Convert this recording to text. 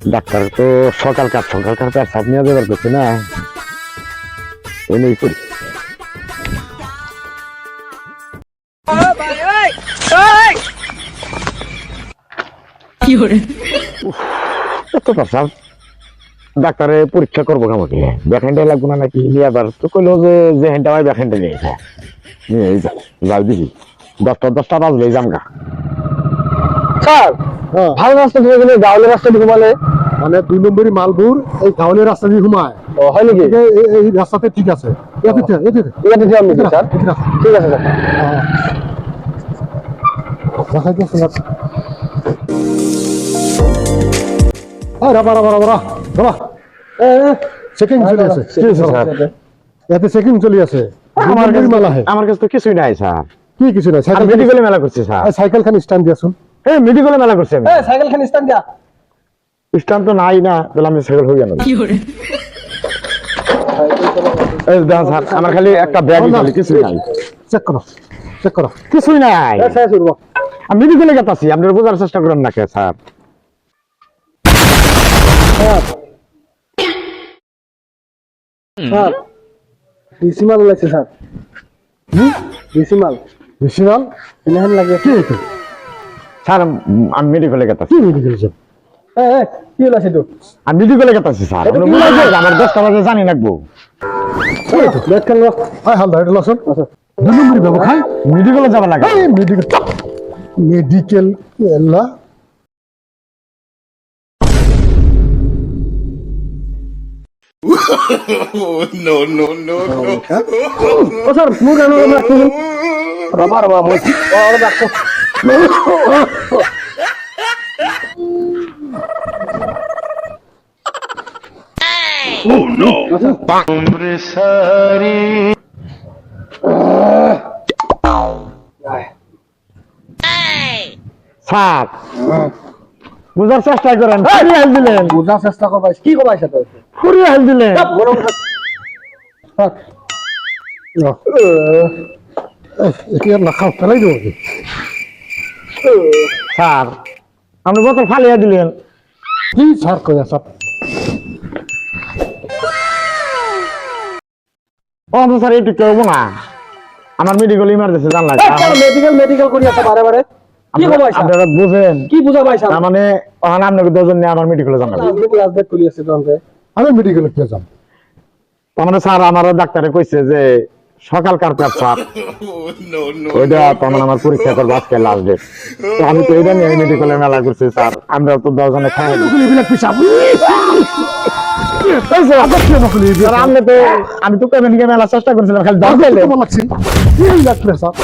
Doctor তো সকালকার সকালকার পেশাব নিয়ে যাবার করছে না। এনেই করি? এত ডাক্তারে পরীক্ষা করব আমাকে ব্যাখানটা লাগবো না নাকি? আবার তো কইলো যে যে হ্যান্ডটা আমার ব্যাখানটা নিয়ে যা নিয়ে যা যাও দেখি। দশটা দশটা বাজলে জামগা স্যার ভালো রাস্তা দিয়ে গেলে গাউলের রাস্তা দিয়ে ঘুমালে? মানে দুই নম্বরই মালপুর এই গাউলের রাস্তা দিয়ে ঘুমায়। ও হয় নাকি? এই- রাস্তাতে ঠিক আছে। এতে এতে আছে স্যার ঠিক আছে। রাবা, রাবা, রাবা, রাবা, চেকিং চলি আছে। হয়েছে, স্যার? এতে চেকিং চলি আছে। আমার কাছে তো কিছুই নাই স্যার। কি কিছু নাই? সাইকেল মেলা করছে স্যার। সাইকেল খান স্ট্যান্ড দিয়াছুন এই মেডিকেলে মেলা করছে আমি। সাইকেল খান স্ট্যান্ড দিয়া। স্ট্যান্ড তো নাই না তাহলে আমি সাইকেল হয়ে গেল এই দাও স্যার আমার খালি একটা ব্যাগ খালি কিছুই নাই। চেক করো চেক করো। কিছুই নাই। স্যার শুরু আমি মেডিকেলে গেতাছি আপনারা বোঝার চেষ্টা করেন না কে স্যার। স্যার। ডিসি মাল লাগছে স্যার। ডিসি মাল বেশি মাল স্যার আমি মেডিকেলে গেতাছি। কি যাব এ এ কি হলো সেটু আমি মেডিকেলে গেতাছি স্যার। আমার দশটা বাজে জানি রাখব ব্যাগ কেন হাই হালদার এটা লসন দুই নম্বরই ব্যবহার খাই মেডিকেলে যাবা লাগে। মেডিকেল মেডিকেল এলা। ও রবা মুখ ও রাখছো স্যার বুঝার চেষ্টা করেন ফুরিয়ে হেল দিলেন বোঝার চেষ্টা করবাই কি করবাই সেটা ফুরিয়ে হেল দিলেন এটি আর না খাও ফেলাই দেবো কি? স্যার আপনি বোতল ফালিয়ে দিলেন। কি সার কয়া সব? ও আমি স্যার এইটু কেউ না। আমার মেডিকেল ইমার্জেন্সি জানলাম মেডিকেল মেডিকেল করি আছে বারে বারে? কি করবাই স্যার? আপনারা বুঝেন। কি বুঝা পাই স্যার মানে ওখানে আপনাকে দুজন নিয়ে আমার মেডিকেলে জানাব ক্লাস ব্যাগ করি তখন। আমি মেডিকেলে কে যাব তার মানে স্যার আমার ডাক্তারে কইছে যে সকালকার পেশাব ওইটা তোমার আমার পরীক্ষা করব আজকে লাস্ট ডেট তো আমি তো এটা নিয়ে মেডিকেলে মেলা করছি স্যার। আমরা তো দশজনে খাই আমি স্যার তো মেলা চেষ্টা করছিলাম খালি দশ লাগছে। সব